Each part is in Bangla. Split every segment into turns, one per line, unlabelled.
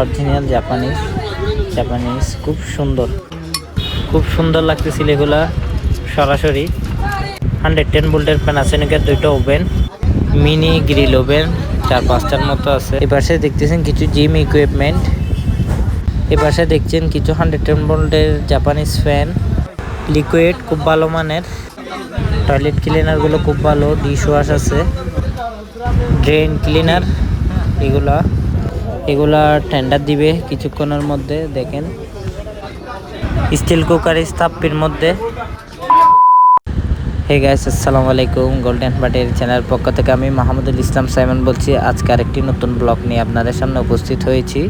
অরিজিনাল জাপানিজ জাপানিজ খুব সুন্দর। খুব সুন্দর লাগতেছিল এগুলা সরাসরি। হান্ড্রেড টেন বোল্টের ভোল্টের প্যানাসোনিকের দুইটা ওভেন মিনি গ্রিল ওভেন, চার পাঁচটার মতো আছে। এই পাশে দেখতেছেন কিছু জিম ইকুইপমেন্ট এই পাশে দেখছেন কিছু হান্ড্রেড টেন ভোল্টের জাপানিজ ফ্যান লিকুইড খুব ভালো মানের। টয়লেট ক্লিনারগুলো খুব ভালো ডিশ ওয়াশ আছে। ড্রেন ক্লিনার এগুলা এগুলা টেন্ডার দিবে কিছুক্ষণের মধ্যে, দেখেন। স্টিল কুকার স্থাপির মধ্যে। হে গাইস আসসালামু আলাইকুম গোল্ডেন বাটের চ্যানেল পক্ষ থেকে আমি মাহমুদুল ইসলাম সাইমন বলছি। আজকে আরেকটি নতুন ব্লগ নিয়ে আপনাদের সামনে উপস্থিত হয়েছি।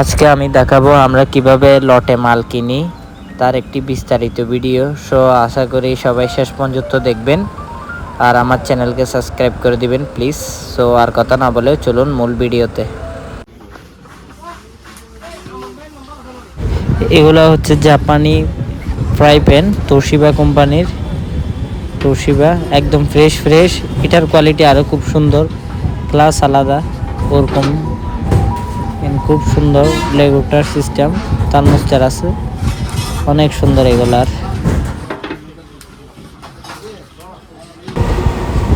আজকে আমি দেখাবো আমরা কীভাবে লটে মাল কিনি, তার একটি বিস্তারিত ভিডিও সো আশা করি সবাই শেষ পর্যন্ত দেখবেন। আর আমার চ্যানেলকে সাবস্ক্রাইব করে দিবেন প্লিজ সো আর কথা না বলে চলুন মূল ভিডিওতে। এগুলো হচ্ছে জাপানি ফ্রাই প্যান, তোশিবা কোম্পানির। তোশিবা একদম ফ্রেশ ফ্রেশ এটার কোয়ালিটি আরও খুব সুন্দর ক্লাস আলাদা। ওরকম খুব সুন্দর লেগুটার সিস্টেম তার আছে। অনেক সুন্দর এগুলার।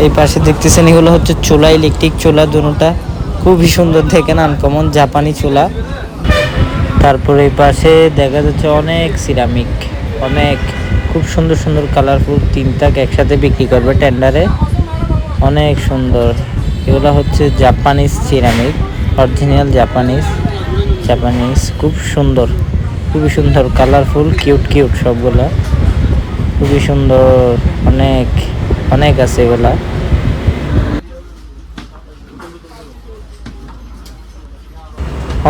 এই পাশে দেখতেছেন, এগুলো হচ্ছে চুলা ইলেকট্রিক চুলা দুটা। খুবই সুন্দর দেখেন আনকমন জাপানি চুলা। তারপরে এই পাশে দেখা যাচ্ছে অনেক সিরামিক অনেক খুব সুন্দর সুন্দর কালারফুল তিনটাকে একসাথে বিক্রি করবে টেন্ডারে অনেক সুন্দর। এগুলো হচ্ছে Japanese ceramic original Japanese Japanese খুব সুন্দর। খুবই সুন্দর কালারফুল কিউট কিউট সবগুলা। খুবই সুন্দর, অনেক অনেক আছে এগুলা।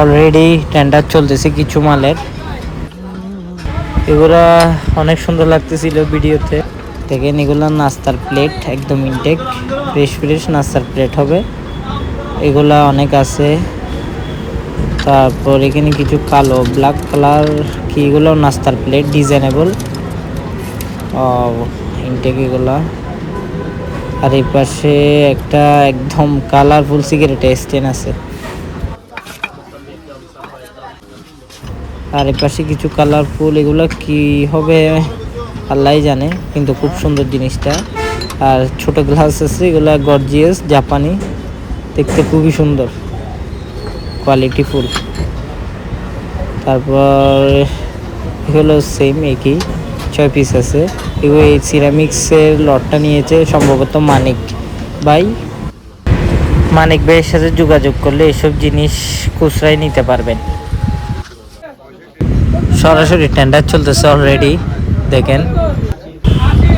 অলরেডি টেন্ডার চলতেছে কিছু মালের। এগুলা অনেক সুন্দর লাগতেছিল ভিডিওতে। দেখেন, এগুলা নাস্তার প্লেট একদম ইনটেক ফ্রেশ ফ্রেশ নাস্তার প্লেট হবে। এগুলা অনেক আছে। তারপর এখানে কিছু কালো ব্ল্যাক কালার কি এগুলো? নাস্তার প্লেট ডিজাইনেবল ইনটেক এগুলা। আর এই পাশে একটা একদম কালারফুল সিগারেট স্ট্যান্ড আছে। আর পাশে কিছু কালারফুল এগুলো কি হবে আল্লাহ জানে, কিন্তু খুব সুন্দর জিনিসটা। আর ছোট গ্লাস আছে, এগুলো গর্জিয়াস জাপানি, দেখতে খুবই সুন্দর কোয়ালিটি ফুল। তারপর এগুলো সেম একই, ছয় পিস আছে। এগুলো এই সিরামিক্সের লটটা নিয়েছে সম্ভবত মানিক ভাই। মানিক ভাইয়ের সাথে যোগাযোগ করলে এসব জিনিস খুচরাই নিতে পারবেন। সরাসরি টেন্ডার চলতেছে অলরেডি দেখেন।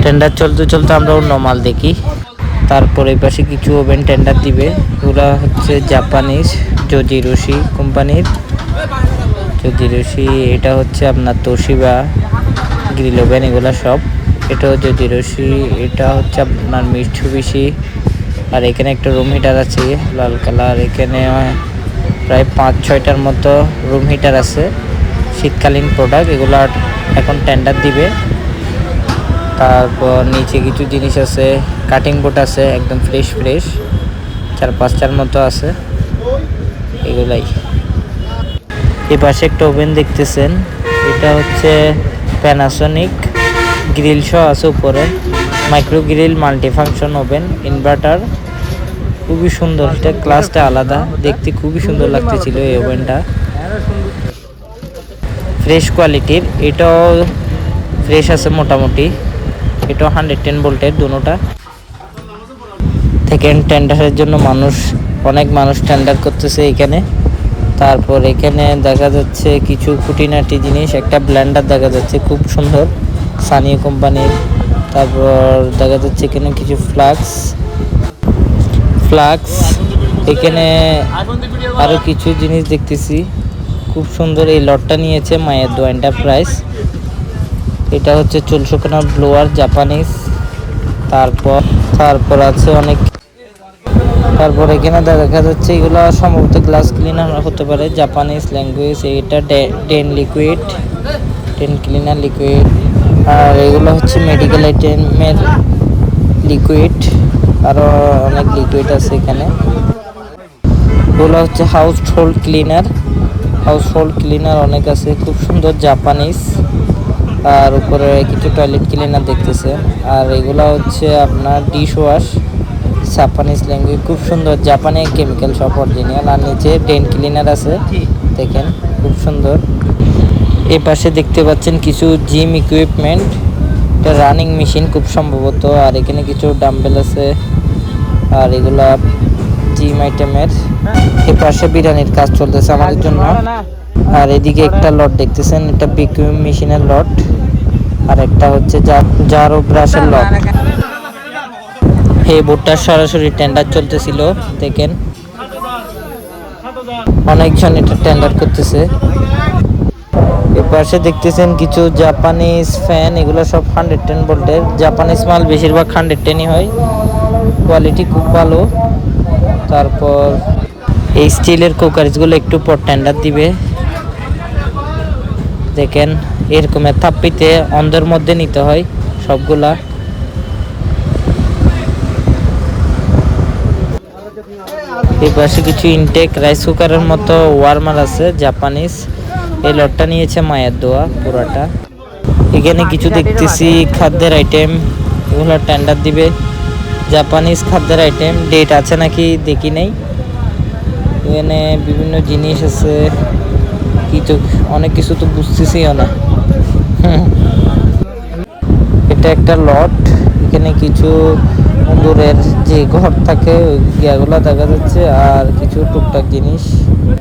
টেন্ডার চলতে চলতে আমরা অন্য মাল দেখি। তারপরে পাশে কিছু ওভেন টেন্ডার দিবে। ওরা হচ্ছে জাপানিজ জজিরুশি কোম্পানির যদি জজিরুশি এটা হচ্ছে আপনার তোশিবা গ্রিল ওভেন এগুলো সব। এটাও জজিরুশি এটা হচ্ছে আপনার মিঠুবিশি আর এখানে একটা রুম হিটার আছে, লাল কালার। এখানে প্রায় পাঁচ ছয়টার মতো রুম হিটার আছে। শীতকালীন প্রোডাক্ট এগুলো এখন টেন্ডার দিবে। তারপর নিচে কিছু জিনিস আছে কাটিং বোর্ড আছে, একদম ফ্রেশ ফ্রেশ চার পাঁচটার মতো আছে, এগুলাই। এই পাশে একটা ওভেন দেখতেছেন, এটা হচ্ছে প্যানাসনিক গ্রিল সহ আছে উপরে। Micro grill multifunction oven inverter খুবই সুন্দর, এটা ক্লাসটা আলাদা, দেখতে খুবই সুন্দর লাগতেছিল এই ওভেনটা ফ্রেশ কোয়ালিটির, এটাও ফ্রেশ আছে মোটামুটি। এটাও হান্ড্রেড টেন ভোল্টের দুটোটা সেকেন্ড টেন্ডারের জন্য মানুষ, অনেক মানুষ টেন্ডার করতেছে এখানে। তারপর এখানে দেখা যাচ্ছে কিছু খুঁটিনাটি জিনিস, একটা ব্ল্যান্ডার দেখা যাচ্ছে, খুব সুন্দর সানিয়া কোম্পানির। তারপর দেখা যাচ্ছে এখানে কিছু ফ্লাক্স ফ্লাক্স এখানে আরও কিছু জিনিস দেখতেছি। খুব সুন্দর এই লটটা নিয়েছে মায়ের দো এন্টারপ্রাইজ এটা হচ্ছে চুল শুকানোর ব্লোয়ার জাপানিজ তারপর তারপর আছে অনেক। তারপর এখানে দেখা যাচ্ছে এগুলো সম্ভবত গ্লাস ক্লিনার হতে পারে জাপানিজ ল্যাঙ্গুয়েজ এটা drain liquid drain cleaner liquid আর এগুলো হচ্ছে মেডিকেল আইটেমের লিকুইড আরও অনেক লিকুইড আছে এখানে। এগুলো হচ্ছে household cleaner household cleaner অনেক আছে, খুব সুন্দর জাপানিজ আর উপরে কিছু টয়লেট ক্লিনার দেখতেছে। আর এগুলা হচ্ছে আপনার ডিশ ওয়াশ জাপানিজ ল্যাঙ্গুয়েজ খুব সুন্দর। জাপানি কেমিক্যাল সব অরিজিনাল আর নিচে ডেন ক্লিনার আছে, দেখেন, খুব সুন্দর। এই পাশে দেখতে পাচ্ছেন কিছু জিম ইকুইপমেন্ট এটা রানিং মেশিন খুব সম্ভবত। আর এখানে কিছু ডাম্বেল আছে। আর এগুলা জিম আইটেমের এই পাশে বিরিয়ানির কাজ চলতেছে আমাদের জন্য। আর এদিকে একটা লট দেখতেছেন এটা বিকুইম মেশিনের লট। আর একটা হচ্ছে জারো ব্রাশের লট। এই বোর্ডটার সরাসরি টেন্ডার চলতেছিল দেখেন। অনেকজন এটা টেন্ডার করতেছে। এ পাশে দেখতেছেন কিছু জাপানিজ ফ্যান এগুলো সব হান্ড্রেড টেন ভোল্টের জাপানিজ মাল বেশিরভাগ হান্ড্রেড টেনই হয়। কোয়ালিটি খুব ভালো। তারপর এই স্টিলের কুকারিজগুলো একটু পর টেন্ডার দিবে। দেখেন এরকমের থাপ্পিতে অন্ধের মধ্যে নিতে হয় সবগুলা। এই পাশে কিছু ইনটেক রাইস কুকারের মতো ওয়ার্মার আছে জাপানিজ এই লটটা নিয়েছে মায়ের দোয়া, পুরাটা। এখানে কিছু দেখতেছি খাদ্যের আইটেম এগুলো টেন্ডার দিবে। জাপানিজ খাদ্যের আইটেম ডেট আছে নাকি দেখি নেই এখানে বিভিন্ন জিনিস আছে কিছু অনেক কিছু তো বুঝতেছিও না। এটা একটা লট এখানে কিছু দূরের যে ঘর থাকে, ওই ইয়েগুলো দেখা যাচ্ছে, আর কিছু টুকটাক জিনিস